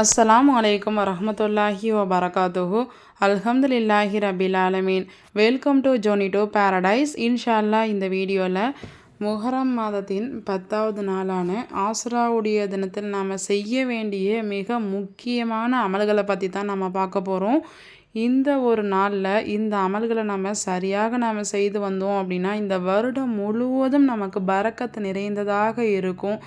அஸ்ஸலாமு அலைக்கும் வரமத்துல்லாஹி வபரகாத்துஹு. அல்ஹம்துலில்லாஹி ரபில் ஆலமீன். வெல்கம் டு ஜோனிடோ பேரடைஸ் இன்ஷால்லா இந்த வீடியோவில் முஹரம் மாதத்தின் பத்தாவது நாளான ஆசராவுடைய தினத்தில் நாம் செய்ய வேண்டிய மிக முக்கியமான அமல்களை பற்றி தான் நம்ம பார்க்க போகிறோம் இந்த ஒரு நாளில் இந்த அமல்களை நம்ம சரியாக நாம் செய்து வந்தோம் அப்படின்னா இந்த வருடம் முழுவதும் நமக்கு பறக்கத்து நிறைந்ததாக இருக்கும்.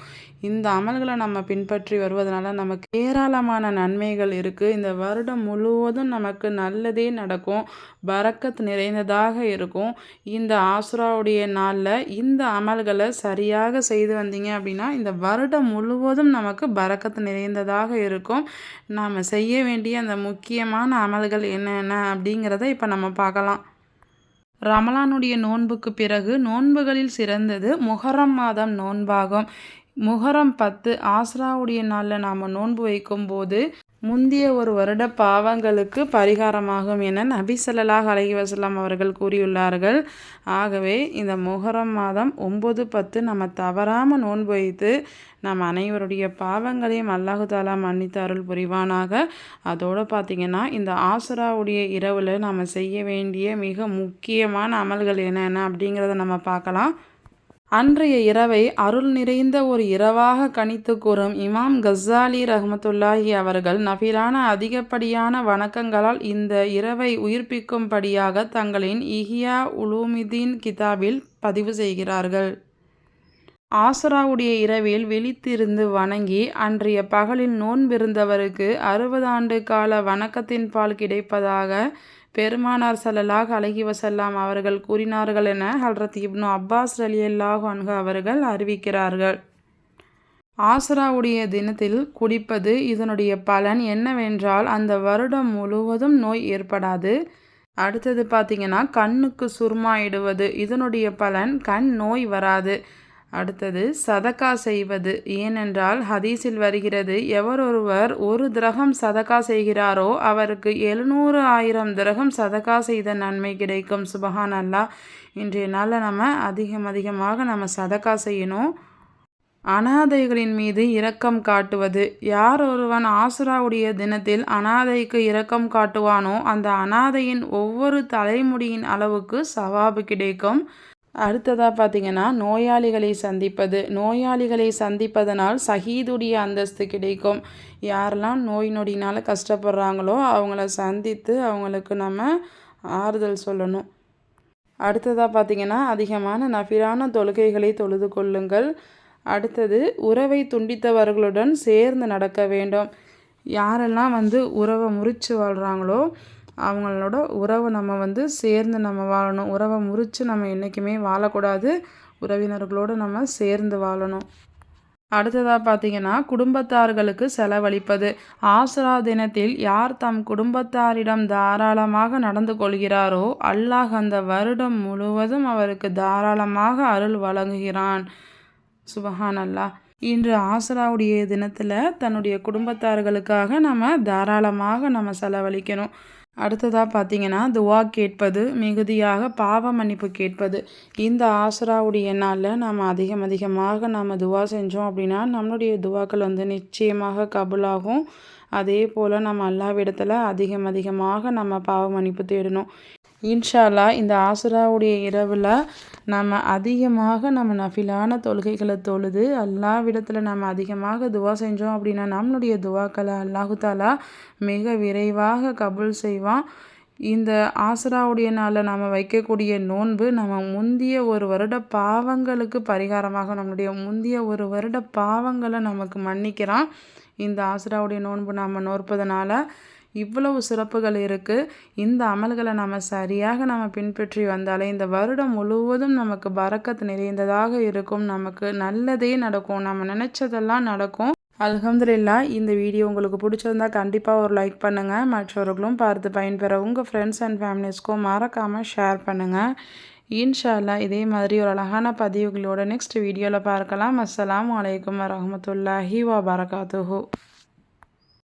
இந்த அமல்களை நம்ம பின்பற்றி வருவதனால நமக்கு ஏராளமான நன்மைகள் இருக்குது இந்த வருடம் முழுவதும் நமக்கு நல்லதே நடக்கும். பறக்கத்து நிறைந்ததாக இருக்கும். இந்த ஆசுராவுடைய நாளில் இந்த அமல்களை சரியாக செய்து வந்தீங்க அப்படின்னா இந்த வருடம் முழுவதும் நமக்கு பறக்கத்து நிறைந்ததாக இருக்கும். நாம் செய்ய வேண்டிய அந்த முக்கியமான அமல்கள் என்னென்ன அப்படிங்கிறத இப்போ நம்ம பார்க்கலாம். ரமலானுடைய நோன்புக்கு பிறகு நோன்புகளில் சிறந்தது முஹரம் மாதம் நோன்பாகும். முகரம் பத்து ஆஸ்ராவுடைய நாளில் நாம் நோன்பு வைக்கும்போது முந்திய ஒரு வருட பாவங்களுக்கு பரிகாரமாகும் என நபி சல்லாஹ் அலஹி வசலாம் அவர்கள் கூறியுள்ளார்கள். ஆகவே இந்த முகரம் மாதம் ஒம்பது பத்து நம்ம தவறாமல் நோன்பு வைத்து நம் அனைவருடைய பாவங்களையும் அல்லாஹு தாலா மன்னித்து அருள் புரிவானாக. அதோடு பார்த்திங்கன்னா இந்த ஆசுராவுடைய இரவில் நம்ம செய்ய வேண்டிய மிக முக்கியமான அமல்கள் என்னென்ன அப்படிங்கிறத நம்ம பார்க்கலாம். அன்றைய இரவை அருள் நிறைந்த ஒரு இரவாக கணித்து கூறும் இமாம் கசாலி ரஹமத்துல்லாஹி அவர்கள் நஃபிலான அதிகப்படியான வணக்கங்களால் இந்த இரவை உயிர்ப்பிக்கும்படியாக தங்களின் இஹியா உலூமிதீன் கிதாபில் பதிவு செய்கிறார்கள். ஆசுராவுடைய இரவில் விழித்திருந்து வணங்கி அன்றைய பகலில் நோன்பிருந்தவருக்கு அறுபது ஆண்டு கால வணக்கத்தின் பால் கிடைப்பதாக பெருமானார் சல்லல்லாஹ் அலஹி வசல்லாம் அவர்கள் கூறினார்கள் என ஹல்ரத் இப்னு அப்பாஸ் அலி அல்லாஹ் அன்ஹு அவர்கள் அறிவிக்கிறார்கள். ஆசராவுடைய தினத்தில் குடிப்பது இதனுடைய பலன் என்னவென்றால் அந்த வருடம் முழுவதும் நோய் ஏற்படாது. அடுத்தது பார்த்திங்கன்னா கண்ணுக்கு சுருமாயிடுவது இதனுடைய பலன் கண் நோய் வராது. அடுத்தது சதக்கா செய்வது. ஏனென்றால் ஹதீஸில் வருகிறது எவரொருவர் ஒரு திரகம் சதக்கா செய்கிறாரோ அவருக்கு எழுநூறு ஆயிரம் திரகம் சதக்கா செய்த நன்மை கிடைக்கும். சுபஹான் அல்லா இன்றைய நாளில் நம்ம அதிகம் அதிகமாக நம்ம சதக்கா செய்யணும். அனாதைகளின் மீது இரக்கம் காட்டுவது. யார் ஒருவன் ஆசுராவுடைய தினத்தில் அனாதைக்கு இரக்கம் காட்டுவானோ அந்த அனாதையின் ஒவ்வொரு தலைமுடியின் அளவுக்கு சவாபு கிடைக்கும். அடுத்ததாக பார்த்திங்கன்னா நோயாளிகளை சந்திப்பது. நோயாளிகளை சந்திப்பதனால் சஹீதுடைய அந்தஸ்து கிடைக்கும். யாரெல்லாம் நோய் நொடினால் கஷ்டப்படுறாங்களோ அவங்கள சந்தித்து அவங்களுக்கு நம்ம ஆறுதல் சொல்லணும். அடுத்ததாக பார்த்திங்கன்னா அதிகமான நஃபிரான தொழுகைகளை தொழுது கொள்ளுங்கள். அடுத்தது உறவை துண்டித்தவர்களுடன் சேர்ந்து நடக்க வேண்டும். யாரெல்லாம் வந்து உறவை முறித்து வாழ்கிறாங்களோ அவங்களோட உறவை நம்ம வந்து சேர்ந்து நம்ம வாழணும். உறவை முறித்து நம்ம என்றைக்குமே வாழக்கூடாது. உறவினர்களோடு நம்ம சேர்ந்து வாழணும். அடுத்ததாக பார்த்தீங்கன்னா குடும்பத்தார்களுக்கு செலவழிப்பது. ஆசரா தினத்தில் யார் தம் குடும்பத்தாரிடம் தாராளமாக நடந்து கொள்கிறாரோ அல்லாஹ் அந்த வருடம் முழுவதும் அவருக்கு தாராளமாக அருள் வழங்குகிறான். சுபஹான் அல்லாஹ் இன்று ஆசராவுடைய தினத்தில் தன்னுடைய குடும்பத்தார்களுக்காக நம்ம தாராளமாக நம்ம செலவழிக்கணும். அடுத்ததாக பார்த்தீங்கன்னா துவா கேட்பது மிகுதியாக பாவ மன்னிப்பு கேட்பது. இந்த ஆசராவுடைய நாளில் நாம் அதிகம் அதிகமாக நாம் துவா செஞ்சோம் அப்படின்னா நம்மளுடைய துவாக்கள் வந்து நிச்சயமாக கபுலாகும். அதே போல் நம்ம அல்லாவிடத்தில் அதிகம் அதிகமாக நம்ம பாவ மன்னிப்பு தேடணும். இன்ஷால்லா இந்த ஆசுராவுடைய இரவில் நம்ம அதிகமாக நம்ம நஃபிலான தொழுகைகளை தொழுது விடத்தில் நம்ம அதிகமாக துவா செஞ்சோம் அப்படின்னா நம்மளுடைய துவாக்களை அல்லாஹுத்தாலா மிக விரைவாக கபுல் செய்வான். இந்த ஆசராவுடைய நாளில் நம்ம வைக்கக்கூடிய நோன்பு நம்ம முந்திய ஒரு வருட பாவங்களுக்கு பரிகாரமாக நம்மளுடைய முந்திய ஒரு வருட பாவங்களை நமக்கு மன்னிக்கிறான். இந்த ஆசராவுடைய நோன்பு நம்ம நோற்பதனால இவ்வளவு சிறப்புகள் இருக்குது இந்த அமல்களை நம்ம சரியாக நம்ம பின்பற்றி வந்தாலே இந்த வருடம் முழுவதும் நமக்கு பறக்கத்து நிறைந்ததாக இருக்கும். நமக்கு நல்லதே நடக்கும். நம்ம நினச்சதெல்லாம் நடக்கும். அலமதுல்லா இந்த வீடியோ உங்களுக்கு பிடிச்சிருந்தா கண்டிப்பாக ஒரு லைக் பண்ணுங்கள் மற்றவர்களும் பார்த்து பயன்பெற உங்கள் ஃப்ரெண்ட்ஸ் அண்ட் ஃபேமிலிஸ்க்கும் மறக்காமல் ஷேர் பண்ணுங்கள் இன்ஷால்லா இதே மாதிரி ஒரு அழகான பதிவுகளோட நெக்ஸ்ட் வீடியோவில் பார்க்கலாம். அஸ்லாம் வலைக்கம் வரமத்துல்லாஹி பரகாத்துஹூ